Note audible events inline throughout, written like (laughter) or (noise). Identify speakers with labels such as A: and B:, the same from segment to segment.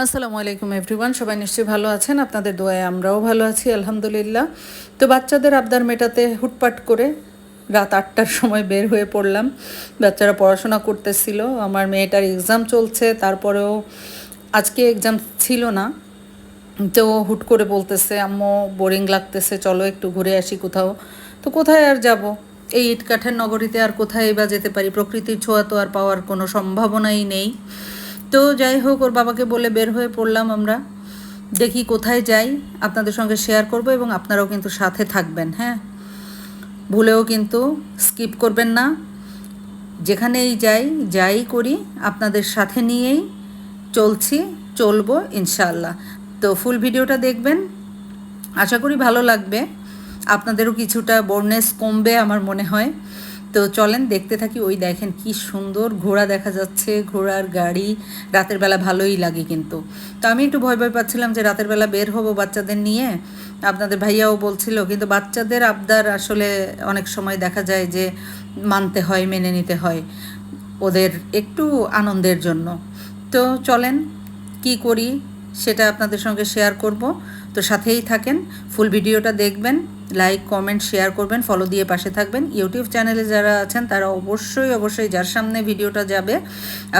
A: আসসালামু আলাইকুম এভরিওয়ান সবাই নিশ্চয়ই ভালো আছেন? আপনাদের দোয়ায় আমরাও ভালো আছি, আলহামদুলিল্লাহ। তো বাচ্চাদের আবদার মেটাতে হুটপাট করে রাত আটটার সময় বের হয়ে পড়লাম। বাচ্চারা পড়াশোনা করতেছিল। আমার মেয়েটার এক্সাম চলছে, তারপরেও আজকে এক্সাম ছিল না। তো হুট করে বলতেছে, আম্মু বোরিং লাগতেছে, চলো একটু ঘুরে আসি কোথাও। তো কোথায় আর যাব? এই ইটকাঠের নগরীতে আর কোথায় বা যেতে পারি? প্রকৃতির ছোঁয়া তো আর পাওয়ার কোনো সম্ভাবনাই নেই। তো যাই হোক, ওর বাবাকে বলে বের হয়ে পড়লাম আমরা। দেখি কোথায় যাই। আপনাদের সঙ্গে শেয়ার করব এবং আপনারাও কিন্তু সাথে থাকবেন হ্যাঁ? ভুলেও কিন্তু স্কিপ করবেন না। যেখানেই যাই যাই করি, আপনাদের সাথে নিয়েই চলছি, চলবো ইনশাআল্লাহ। তো ফুল ভিডিওটা দেখবেন। আশা করি ভালো লাগবে। আপনাদেরও কিছুটা বোর্ডনেস কমবে আমার মনে হয়। তো চলেন দেখতে থাকি, ওই দেখেন কি সুন্দর ঘোড়া দেখা যাচ্ছে, ঘোড়ার গাড়ি, রাতের বেলা ভালোই লাগে কিন্তু। তো আমি একটু ভয় ভয় পাচ্ছিলাম যে রাতের বেলা বের হব বাচ্চাদের নিয়ে। আপনাদের ভাইয়াও বলছিল, কিন্তু বাচ্চাদের আবদার আসলে অনেক সময় দেখা যায় যে মানতে হয়, মেনে নিতে হয় ওদের একটু আনন্দের জন্য। তো চলেন কি করি সেটা আপনাদের সঙ্গে শেয়ার করব। তো সাথেই থাকেন ফুল ভিডিওটা দেখবেন লাইক কমেন্ট শেয়ার করবেন ফলো দিয়ে পাশে থাকবেন। ইউটিউব চ্যানেলে যারা আছেন, তারা অবশ্যই অবশ্যই যার সামনে ভিডিওটা যাবে,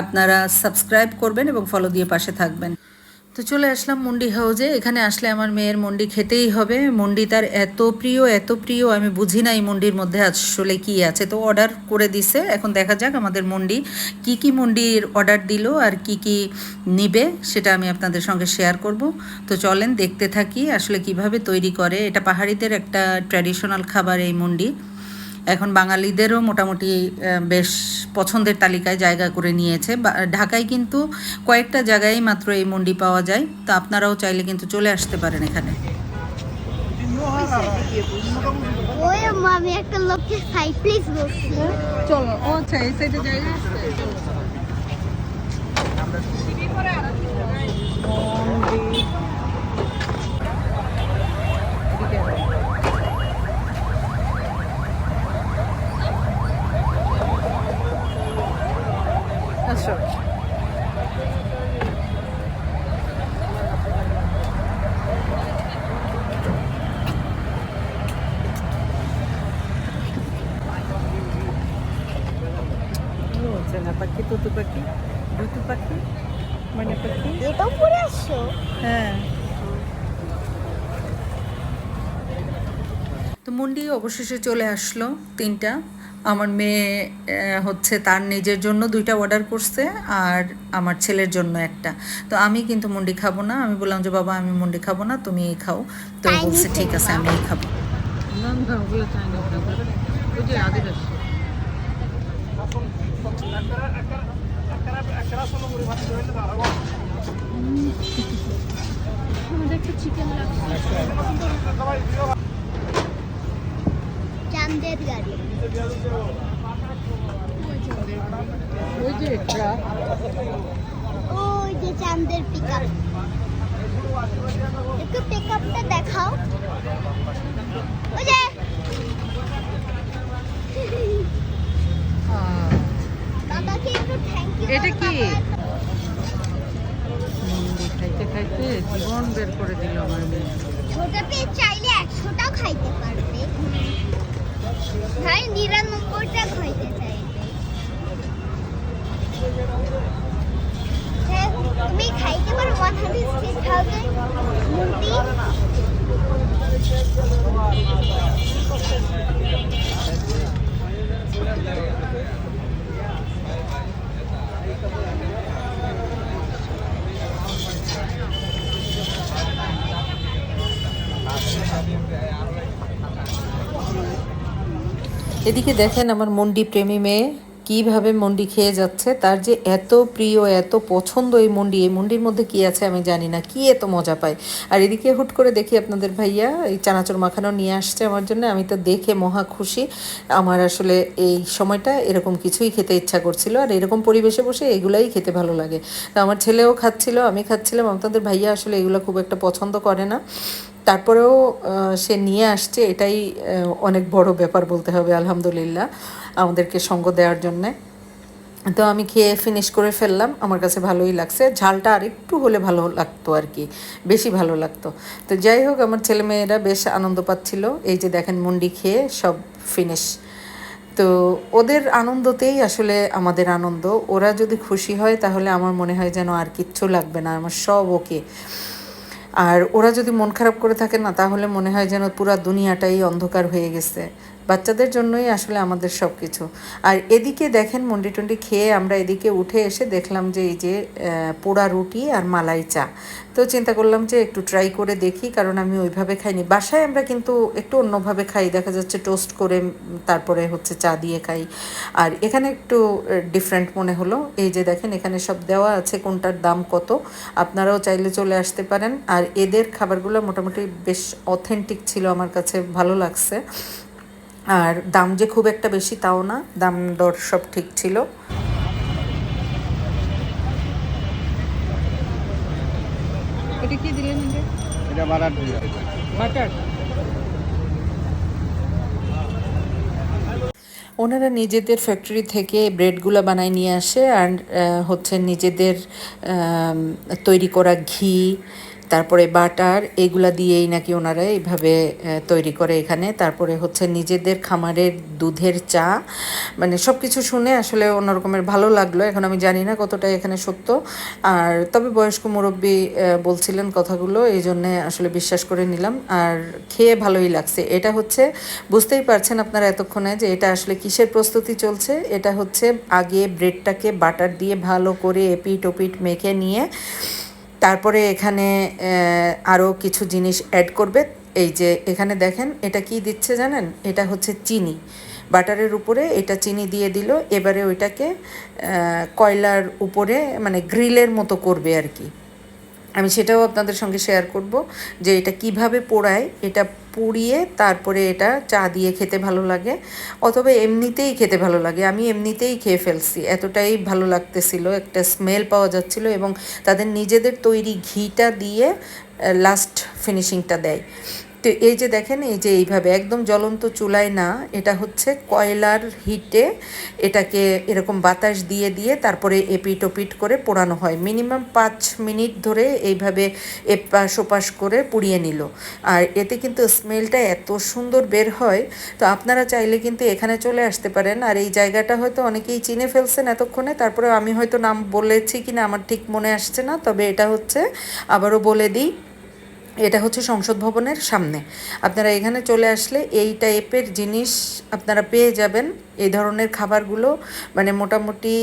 A: আপনারা সাবস্ক্রাইব করবেন এবং ফলো দিয়ে পাশে থাকবেন। তো চলে আসলাম মন্ডি হাউজে। এখানে আসলে আমার মেয়ের মন্ডি খেতেই হবে। মন্ডি তার এত প্রিয় এত প্রিয়, আমি বুঝি না এই মন্ডির মধ্যে আসলে কি আছে। তো অর্ডার করে দিছে। এখন দেখা যাক আমাদের মন্ডি কি কি মন্ডির অর্ডার দিল আর কি কি নিবে, সেটা আমি আপনাদের সঙ্গে শেয়ার করব। তো চলেন দেখতে থাকি আসলে কীভাবে তৈরি করে। এটা পাহাড়িদের একটা ট্র্যাডিশনাল খাবার এই মন্ডি। এখন বাঙালিদেরও মোটামুটি বেশ পছন্দের তালিকায় জায়গা করে নিয়েছে। ঢাকায় কিন্তু কয়েকটা জায়গায় মাত্র এই মন্ডি পাওয়া যায়। তো আপনারাও চাইলে কিন্তু চলে আসতে পারেন এখানে।
B: ওই আমি একটা লোককে হাই প্লিজ বলছি।
A: চলো আচ্ছা এই সাইডে জায়গা চেনা পাখি তুতু পাখি দুতু পাখি মানে পাখি?
B: এটাও পরে আসছো
A: হ্যাঁ। তো মুন্ডি অবশেষে চলে আসলো তিনটা। আমার মেয়ে হচ্ছে তার নিজের জন্য দুইটা অর্ডার করছে আর আমার ছেলের জন্য একটা। তো আমি কিন্তু মুন্ডি খাব না। আমি বললাম যে বাবা আমি মুন্ডি খাব না তুমি এই খাও। তো বলছে ঠিক আছে আমি এই খাব।
B: চিকেন লাগছে ওই যে চান্দের পিক আপ একটু পিক আপটা দেখাও থ্যাংক
A: এটা কি? খাইতে জীবন বের করে দিল আমার মেয়ে
B: ছোট পেয়ে চাইলে একশোটাও খাইতে পারবে ভাই নিরানব্বইটা খাইতে চাইবে হ্যাঁ, তুমি খাইতে পারো ওয়ান হান্ড্রেড সিক্স থাউজেন্ড মুন্টি
A: এদিকে দেখেন আমার মন্ডি প্রেমী মেয়ে কীভাবে মন্ডি খেয়ে যাচ্ছে, তার যে এত প্রিয়, এত পছন্দ এই মন্ডি, এই মন্ডির মধ্যে কি আছে আমি জানি না, কি এত মজা পায়। আর এদিকে হুট করে দেখি আপনাদের ভাইয়া এই চানাচুর মাখানো নিয়ে আসছে আমার জন্য, আমি তো দেখে মহা খুশি। আমার আসলে এই সময়টা এরকম কিছুই খেতে ইচ্ছা করছিল, আর এরকম পরিবেশে বসে এগুলাই খেতে ভালো লাগে। তো আমার ছেলেও খাচ্ছিল, আমি খাচ্ছিলাম, আপনাদের ভাইয়া আসলে এগুলো খুব একটা পছন্দ করে না। তারপরেও সে নিয়ে আসছে, এটাই অনেক বড় ব্যাপার বলতে হবে, আলহামদুলিল্লাহ, আমাদেরকে সঙ্গ দেওয়ার জন্যে। তো আমি খেয়ে ফিনিশ করে ফেললাম, আমার কাছে ভালোই লাগছে, ঝালটা আর একটু হলে ভালো লাগতো আর কি, বেশি ভালো লাগতো। তো যাই হোক, আমার ছেলেমেয়েরা বেশ আনন্দ পাচ্ছিল, এই যে দেখেন মুন্ডি খেয়ে সব ফিনিশ তো ওদের আনন্দতেই আসলে আমাদের আনন্দ, ওরা যদি খুশি হয় তাহলে আমার মনে হয় যেন আর কিচ্ছু লাগবে না, আমার সব ওকে আর ওরা যদি মন খারাপ করে থাকে না, তাহলে মনে হয় যেন পুরা দুনিয়াটাই অন্ধকার হয়ে গেছে। বাচ্চাদের জন্যই আসলে আমাদের সব কিছু আর এদিকে দেখেন মন্ডি টন্ডি খেয়ে আমরা এদিকে উঠে এসে দেখলাম যে এই যে পোড়া রুটি আর মালাই চা। তো চিন্তা করলাম যে একটু ট্রাই করে দেখি, কারণ আমি ওইভাবে খাইনি। বাসায় আমরা কিন্তু একটু অন্যভাবে খাই, দেখা যাচ্ছে টোস্ট করে তারপরে হচ্ছে চা দিয়ে খাই। আর এখানে একটু ডিফারেন্ট মনে হলো। এই যে দেখেন এখানে সব দেওয়া আছে, কোনটার দাম কত। আপনারাও চাইলে চলে আসতে পারেন। আর এদের খাবারগুলো মোটামুটি বেশ অথেন্টিক ছিল, আমার কাছে ভালো লাগছে। আর দাম যে খুব একটা বেশি তাও না দাম দর সব ঠিক ছিল।
C: এটা কি দিলেন এটা?
D: এটা
C: বাটার।
A: ওনারা নিজেদের ফ্যাক্টরি থেকে ব্রেডগুলো বানায় নিয়ে আসে আর হচ্ছে নিজেদের তৈরি করা ঘি তারপরে বাটার, এগুলা দিয়েই নাকি ওনারা এইভাবে তৈরি করে এখানে। তারপরে হচ্ছে নিজেদের খামারের দুধের চা। মানে সব কিছু শুনে আসলে অন্যরকমের ভালো লাগল। এখন আমি জানি না কতটা এখানে সত্য। আর তবে বয়স্ক মুরব্বী বলছিলেন কথাগুলো, এই জন্যে আসলে বিশ্বাস করে নিলাম। আর খেয়ে ভালোই লাগছে। এটা হচ্ছে, বুঝতেই পারছেন আপনারা এতক্ষণে যে এটা আসলে কিসের প্রস্তুতি চলছে? এটা হচ্ছে আগে ব্রেডটাকে বাটার দিয়ে ভালো করে এপিট ওপিট মেখে নিয়ে তারপরে এখানে আরও কিছু জিনিস অ্যাড করবে। এই যে এখানে দেখেন, এটা কি দিচ্ছে জানেন? এটা হচ্ছে চিনি। বাটারের উপরে এটা চিনি দিয়ে দিল। এবারে ওইটাকে কয়লার উপরে মানে গ্রিলের মতো করবে আর কি। আমি সেটাও আপনাদের সঙ্গে শেয়ার করব যে এটা কীভাবে পোড়ায়, এটা পুড়িয়ে তারপরে এটা চা দিয়ে খেতে ভালো লাগে, অথবা এমনিতেই খেতে ভালো লাগে। আমি এমনিতেই খেয়ে ফেলছি, এতটাই ভালো লাগতেছিল, একটা স্মেল পাওয়া যাচ্ছিল এবং তাদের নিজেদের তৈরি ঘিটা দিয়ে লাস্ট ফিনিশিংটা দেয়। তো এই যে দেখেন, এই যে এইভাবে একদম জ্বলন্ত চুলায় না, এটা হচ্ছে কয়লার হিটে এটাকে এরকম বাতাস দিয়ে দিয়ে তারপরে এপিট ওপিট করে পোড়ানো হয়। মিনিমাম পাঁচ মিনিট ধরে এইভাবে এপাশ ওপাশ করে পুড়িয়ে নিল। আর এতে কিন্তু স্মেলটা এত সুন্দর বের হয়, তো আপনারা চাইলে কিন্তু এখানে চলে আসতে পারেন। আর এই জায়গাটা হয়তো অনেকেই চিনে ফেলছেন এতক্ষণে তারপরে আমি হয়তো নাম বলেছি কিনা আমার ঠিক মনে আসছে না, তবে এটা হচ্ছে, আবারও বলে দিই এটা হচ্ছে সংসদ ভবনের সামনে। আপনারা এখানে চলে আসলে এই টাইপের জিনিস আপনারা পেয়ে যাবেন। এই ধরনের খাবারগুলো মানে মোটামুটি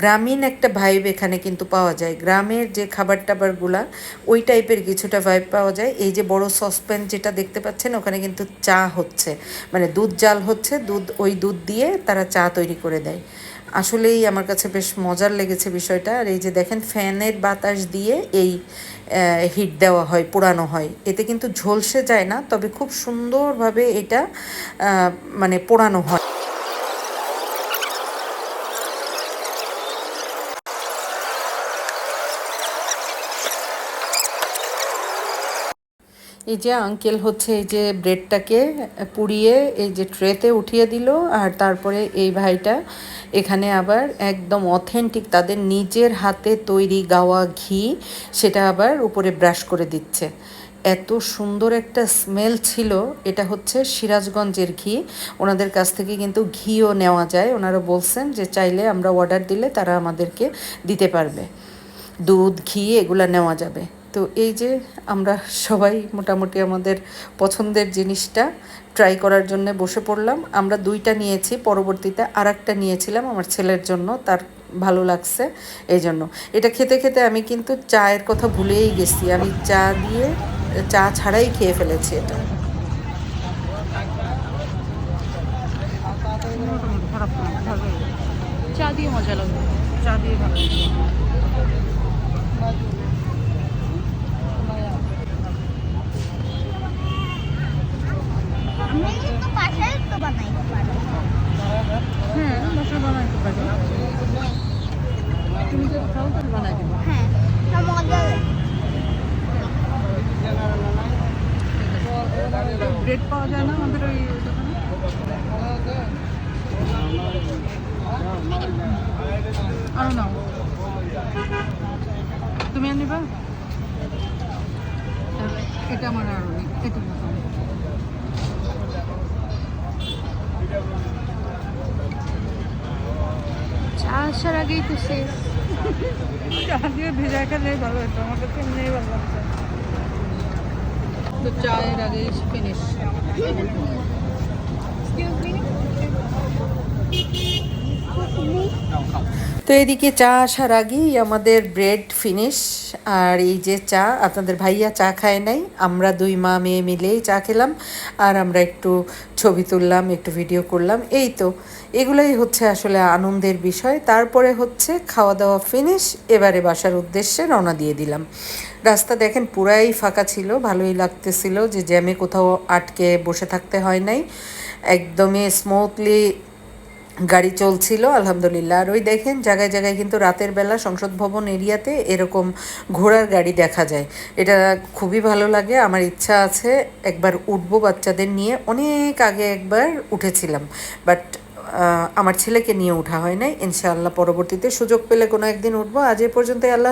A: গ্রামীণ একটা ভাইব এখানে কিন্তু পাওয়া যায়। গ্রামের যে খাবার টাবারগুলা, ওই টাইপের কিছুটা ভাইব পাওয়া যায়। এই যে বড় সসপ্যান যেটা দেখতে পাচ্ছেন, ওখানে কিন্তু চা হচ্ছে। মানে দুধ জাল হচ্ছে, দুধ, ওই দুধ দিয়ে তারা চা তৈরি করে দেয়। আসলেই আমার কাছে বেশ মজার লেগেছে বিষয়টা। আর এই যে দেখেন, ফ্যানের বাতাস দিয়ে এই হিট দেওয়া হয়, পোড়ানো হয়। এতে কিন্তু ঝলসে যায় না, তবে খুব সুন্দরভাবে এটা মানে পোড়ানো হয়। এই যে আঙ্কেল হচ্ছে এই যে ব্রেডটাকে পুড়িয়ে এই যে ট্রেতে উঠিয়ে দিল, আর তারপরে এই ভাইটা এখানে আবার একদম অথেন্টিক তাদের নিজের হাতে তৈরি গাওয়া ঘি, সেটা আবার উপরে ব্রাশ করে দিচ্ছে। এত সুন্দর একটা স্মেল ছিল, এটা হচ্ছে সিরাজগঞ্জের ঘি। ওনাদের কাছ থেকে কিন্তু ঘিও নেওয়া যায়। ওনারা বলছেন যে চাইলে আমরা অর্ডার দিলে তারা আমাদেরকে দিতে পারবে। দুধ, ঘি, এগুলো নেওয়া যাবে। তো এই যে আমরা সবাই মোটামুটি আমাদের পছন্দের জিনিসটা ট্রাই করার জন্য বসে পড়লাম। আমরা দুইটা নিয়েছি, পরবর্তীতে আর একটা নিয়েছিলাম আমার ছেলের জন্য, তার ভালো লাগছে এই জন্য। এটা খেতে খেতে আমি কিন্তু চায়ের কথা ভুলেই গেছি, আমি চা দিয়ে, চা ছাড়াই খেয়ে ফেলেছি এটা।
C: চা দিয়ে মজা লাগবে চা দিয়ে ভালো ব্রেড পাওয়া যায় না আমাদের ওই আর নাও। তুমি আর এটা আমার আর এটা চা আসার আগেই তো শেষ। (laughs)
A: চা দিয়ে ভেজা খেলে ভালো হতো আমার কাছে এমনি ভালো লাগছে তো চায়ের আগেই ফিনিশ তো এদিকে চা আসার আগেই আমাদের ব্রেড ফিনিশ আর এই যে চা, আপনাদের ভাইয়া চা খায় নাই, আমরা দুই মা মেয়ে মিলেই চা খেলাম, আর আমরা একটু ছবি তুললাম, একটু ভিডিও করলাম, এই তো। এগুলোই হচ্ছে আসলে আনন্দের বিষয়। তারপরে হচ্ছে খাওয়া দাওয়া ফিনিশ এবারে বাসার উদ্দেশ্যে রওনা দিয়ে দিলাম। রাস্তা দেখেন পুরাই ফাঁকা ছিল, ভালোই লাগতেছিল যে জ্যামে কোথাও আটকে বসে থাকতে হয় নাই। একদমই স্মুথলি গাড়ি চলছিল, আলহামদুলিল্লাহ। আর ওই দেখেন জায়গায় জায়গায় কিন্তু রাতের বেলা সংসদ ভবন এরিয়াতে এরকম ঘোড়ার গাড়ি দেখা যায়। এটা খুবই ভালো লাগে, আমার ইচ্ছা আছে একবার উঠবো বাচ্চাদের নিয়ে। অনেক আগে একবার উঠেছিলাম বাট আমার ছেলেকে নিয়ে ওঠা হয় নাই। ইনশাআল্লাহ পরবর্তীতে সুযোগ পেলে কোনো একদিন উঠবো। আজ এ পর্যন্ত আল্লাহ